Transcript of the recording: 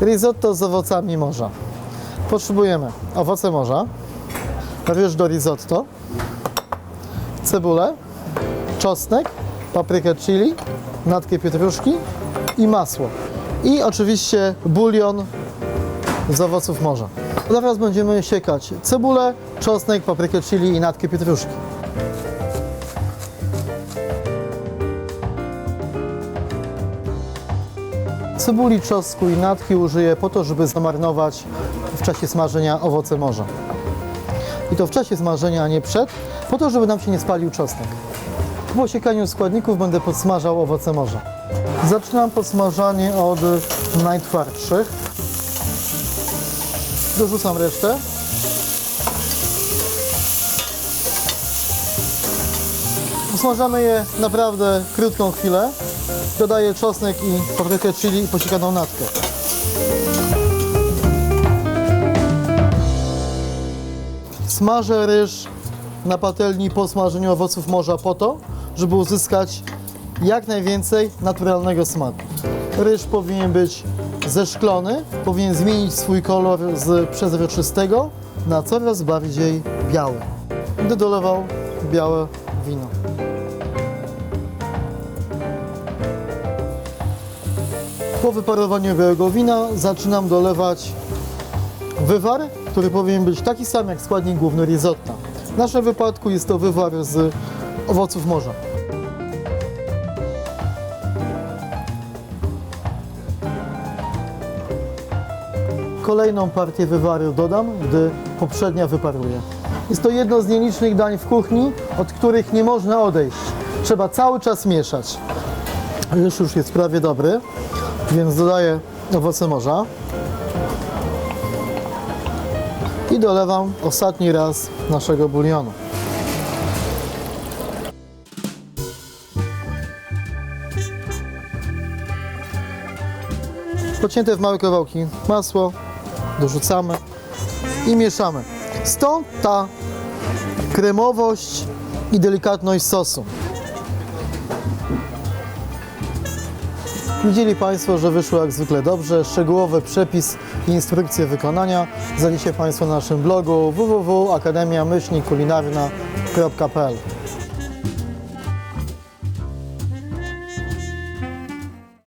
Risotto z owocami morza. Potrzebujemy owoce morza, ryż do risotto, cebulę, czosnek, paprykę chili, natkę pietruszki i masło. I oczywiście bulion z owoców morza. Teraz będziemy siekać cebulę, czosnek, paprykę chili i natkę pietruszki. Cebuli, czosnku i natki użyję po to, żeby zamarnować w czasie smażenia owoce morza. I to w czasie smażenia, a nie przed, po to, żeby nam się nie spalił czosnek. Po osiekaniu składników będę podsmażał owoce morza. Zaczynam podsmażanie od najtwardszych. Dorzucam resztę. Usmażamy je naprawdę krótką chwilę. Dodaję czosnek i paprykę chili i posiekaną natkę. Smażę ryż na patelni po smażeniu owoców morza po to, żeby uzyskać jak najwięcej naturalnego smaku. Ryż powinien być zeszklony, powinien zmienić swój kolor z przezroczystego na coraz bardziej biały. Będę dolewał białe wino. Po wyparowaniu białego wina zaczynam dolewać wywar, który powinien być taki sam jak składnik główny risotto. W naszym wypadku jest to wywar z owoców morza. Kolejną partię wywaru dodam, gdy poprzednia wyparuje. Jest to jedno z nielicznych dań w kuchni, od których nie można odejść. Trzeba cały czas mieszać. Ryż już jest prawie dobry, więc dodaję owoce morza. I dolewam ostatni raz naszego bulionu. Pocięte w małe kawałki masło dorzucamy i mieszamy. Stąd ta kremowość i delikatność sosu. Widzieli Państwo, że wyszło jak zwykle dobrze. Szczegółowy przepis i instrukcje wykonania znajdziecie Państwo na naszym blogu www.akademia-kulinarna.pl